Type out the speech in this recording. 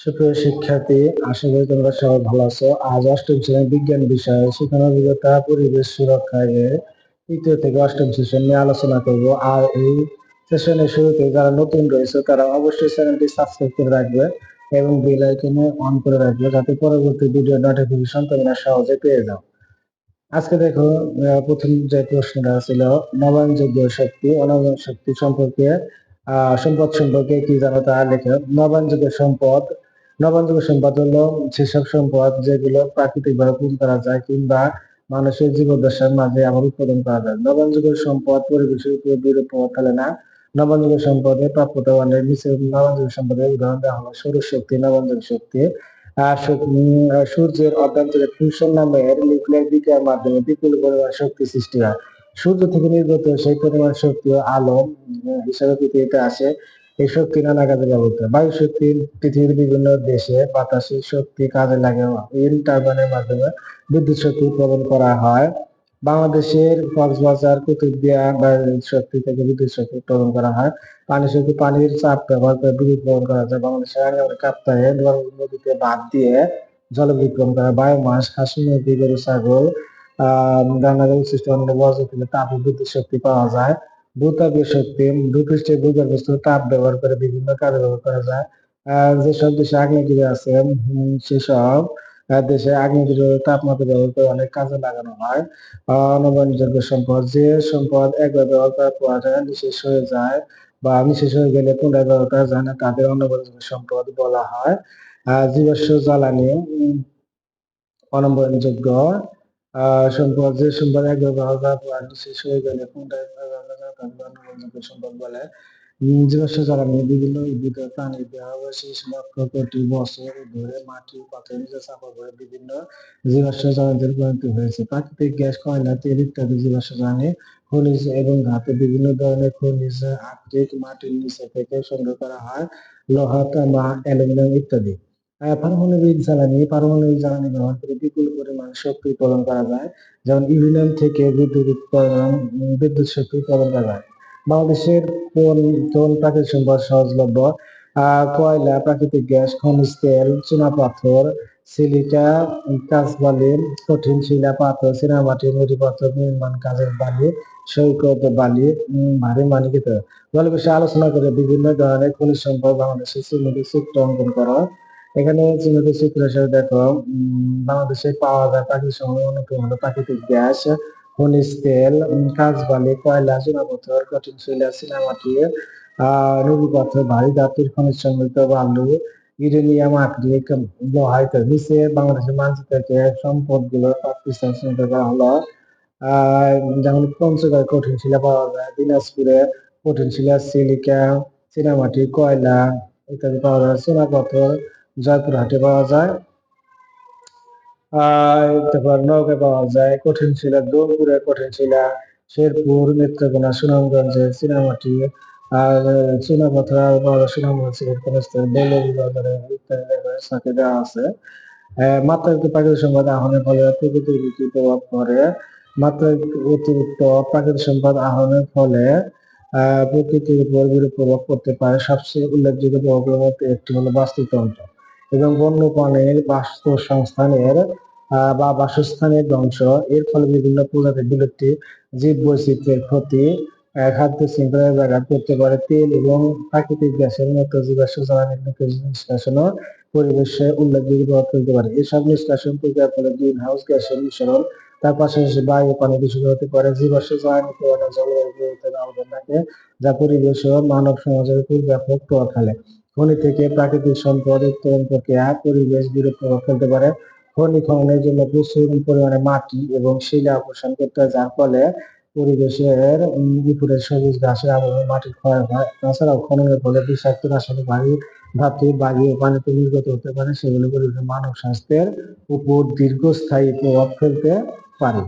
সুপ্রিয় শিক্ষার্থী, আশা করি তোমরা সবাই ভালো আছো। আজ অষ্টম শ্রেণির বিজ্ঞান বিষয়ে শিক্ষণ অভিজ্ঞতা, পরিবেশ সুরক্ষা এর তৃতীয় থেকে অষ্টম সেশন নিয়ে আলোচনা করব। আর এই সেশনের শুরুতে যারা নতুন রয়েছে, তারা অবশ্যই চ্যানেলটি সাবস্ক্রাইব করে রাখবে এবং বেল আইকনে অন করে রাখবে যাতে পরবর্তী ভিডিও নোটিফিকেশন তোমরা সহজে পেয়ে যাও। আজকে দেখো প্রথম যে প্রশ্নটা ছিল, নবায়নযোগ্য শক্তি অনবায়ন শক্তি সম্পর্কে, আহ, সম্পদ সম্পর্কে কি জানো তা লেখো। নবায়নযোগ্য সম্পদ নবায়নযোগ্য সম্পদ হলো সেসব সম্পদ যেগুলো প্রাকৃতিক ভাবে উৎপন্ন করা যায় কিংবা মানুষের জীবদ্দশার মাঝে আবার উৎপাদন করা যায়। নবায়নযোগ্য সম্পদ পরিবেশের উপর বিরূপ প্রভাব ফেলে না। নবায়নযোগ্য সম্পদে প্রাপ্যতা অনেক নিচে নবায়নযোগ্য সম্পদের উদাহরণ দেওয়া হলো সৌরশক্তি নবায়নযোগ্য শক্তি সূর্যের অভ্যন্তরে ফিউশন নামের নিউক্লিয়ার বিক্রিয়ার মাধ্যমে বিপুল পরিমাণ শক্তি সৃষ্টি হয়। সূর্য থেকে নির্গত সেই পরিমাণ শক্তি আলো হিসাবে পৃথিবীতে আসে। এই শক্তি নানা কাজে ব্যবহৃত বায়ু শক্তি পৃথিবীর বিভিন্ন দেশে বাতাসে শক্তি কাজে লাগে। উইন্ড টারবাইনের মাধ্যমে বিদ্যুৎ শক্তি উৎপাদন করা হয়। বাংলাদেশের কক্সবাজার, কুতুবদিয়া বায়ু শক্তি থেকে বিদ্যুৎ শক্তি উৎপাদন করা হয়। পানি শক্তি, পানির চাপ ব্যবহার করে বিদ্যুৎ উৎপাদন করা যায়। বাংলাদেশের আগে কাপ্তায়ে নদীতে বাঁধ দিয়ে জল বিক্রম করা বায়োমাস খাসি মুরগি, গরু, ছাগল, আহ রান্নাঘর উচ্ছিষ্ট অন্য বর্জ্য থেকে তাপ বিদ্যুৎ শক্তি পাওয়া যায়। ভূতাপীয় শক্তি ভূপৃষ্ঠের ভূগর্ভস্থ তাপ ব্যবহার করে বিভিন্ন কাজে ব্যবহার করা যায়। যেসব দেশে আগ্নেয়গিরি আছে সেসব দেশে আগ্নেয়গিরির তাপমাত্রা ব্যবহার করে অনেক কাজে লাগানো হয়। আহ, নবায়নযোগ্য সম্পদ যে সম্পদ একবার ব্যবহার করার পর নিঃশেষ হয়ে যায় বা নিঃশেষ হয়ে গেলে পুনরায় ব্যবহার করা যায় না তাদের অনবরনযোগ্য সম্পদ বলা হয়। জীবাশ্ম জ্বালানি আহ, সম্পদ যে সম্পদ একবার ব্যবহার করার পর নিঃশেষ হয়ে গেলে পুনরায় বিভিন্ন হয়েছে। প্রাকৃতিক গ্যাস তেল ইত্যাদি খনিজ এবং ধাতু বিভিন্ন ধরনের খনিজ আর্কটিক মাটির নিচে থেকে সংগ্রহ করা হয়, লোহা, তামা, অ্যালুমিনিয়াম ইত্যাদি। পারমাণবিক জ্বালানি পারমাণবিক জ্বালানি ব্যবহার করে বিপুল পরিমাণ শক্তি উৎপাদন করা যায়, যেমন ইউরেনিয়াম থেকে বিদ্যুৎ উৎপাদন বিদ্যুৎ শক্তি উৎপাদন করা যায়। বাংলাদেশের কোন কোন প্রাকৃতিক সম্পদ সহজলভ্য? কয়লা, প্রাকৃতিক গ্যাস, খনিজ তেল চুনাপাথর সিলিকা কাঁচবালি কঠিন শিলা পাথর, চীনামাটি নুড়ি পাথর, নির্মাণ কাজের বালি, সৈকত বালি ভারী মানিকিত। দল বিষয়ে আলোচনা করে বিভিন্ন ধরনের খনিজ সম্পদ বাংলাদেশের চিহ্নিত চিত্র অঙ্কন করো। এখানে চিহ্নিত চিত্র হিসেবে দেখো বাংলাদেশে পাওয়া যায় সম্পদ অন্যতম হলো প্রাকৃতিক গ্যাস, খনিজ তেল কাঁচবালি, কয়লা, চুনাপাথর, কঠিন শিলা, চীনামাটি, আহ পাথর ভারী ধাতুর খনিজ সমৃদ্ধ বালু, ইউরেনিয়াম আর্কটিক লোহা ইত্যাদি নিচে বাংলাদেশের মানচিত্রকে সম্পদগুলো পাকিস্তান চিহ্নিত করা হলো। যেমন পঞ্চগড় কঠিন শিলা পাওয়া যায়, দিনাজপুরে কঠিন শিলা, সিলিকা, চীনামাটি, কয়লা ইত্যাদি পাওয়া যায়, চুনাপাথর জয়পুরহাটে পাওয়া যায়। আহ নৌকা পাওয়া যায়। কঠিন শিলা দৌলপুরে কঠিন শিলা শেরপুর নেত্রকোনা সুনামগঞ্জে, চীনামাটি আর চুনাপাথর বাজারে ইত্যাদি দেওয়া আছে। মাত্রাতিরিক্ত প্রাকৃতিক সম্পদ আহরণের ফলে প্রকৃতির উপর প্রভাব পড়ে মাত্রাতিরিক্ত অতিরিক্ত প্রাকৃতিক সম্পদ আহরণের ফলে প্রকৃতির উপর বিরূপ প্রভাব পড়তে পারে সবচেয়ে উল্লেখযোগ্য প্রভাবের মধ্যে একটি হলো বাস্তুতন্ত্র এবং বন্যপ্রাণীর বাস্তুসংস্থানের বা বাসস্থানের ধ্বংস। এর ফলে বিভিন্ন প্রজাতির বিলুপ্তি জীব বৈচিত্র্যের ক্ষতি খাদ্য শৃঙ্খলায় ব্যাঘাত করতে পারে। তেল এবং প্রাকৃতিক গ্যাসের মতো জীবাশ্ম জ্বালানির নিষ্কাশনও পরিবেশে উল্লেখযোগ্য প্রভাব ফেলতে পারে। এসব নিষ্কাশন প্রক্রিয়ার ফলে গ্রিন হাউস গ্যাসের মিশ্রণ, তার পাশাপাশি বায়ু পানি দূষিত হতে পারে। জীবাশ্ম জ্বালানি জলবায়ু পরিবর্তনের অবদান রাখে, যা পরিবেশ ও মানব সমাজের উপর ব্যাপক প্রভাব ফেলে। খনি থেকে প্রাকৃতিক সম্পদ উত্তোলন প্রক্রিয়া পরিবেশ বিরূপ প্রভাব ফেলতে পারে। খনি খননের জন্য প্রচুর পরিমাণে মাটি এবং শিলা অপসারণ করতে হয়, যার ফলে পরিবেশের উপরে সবুজ ঘাসের আবরণ মাটির ক্ষয় হয়। তাছাড়াও খননের ফলে বিষাক্ত রাসায়নিক বায়ু ধাতু বায়ু ও পানিতে নির্গত হতে পারে, সেগুলো পরিবেশের মানব স্বাস্থ্যের উপর দীর্ঘস্থায়ী প্রভাব ফেলতে পারে।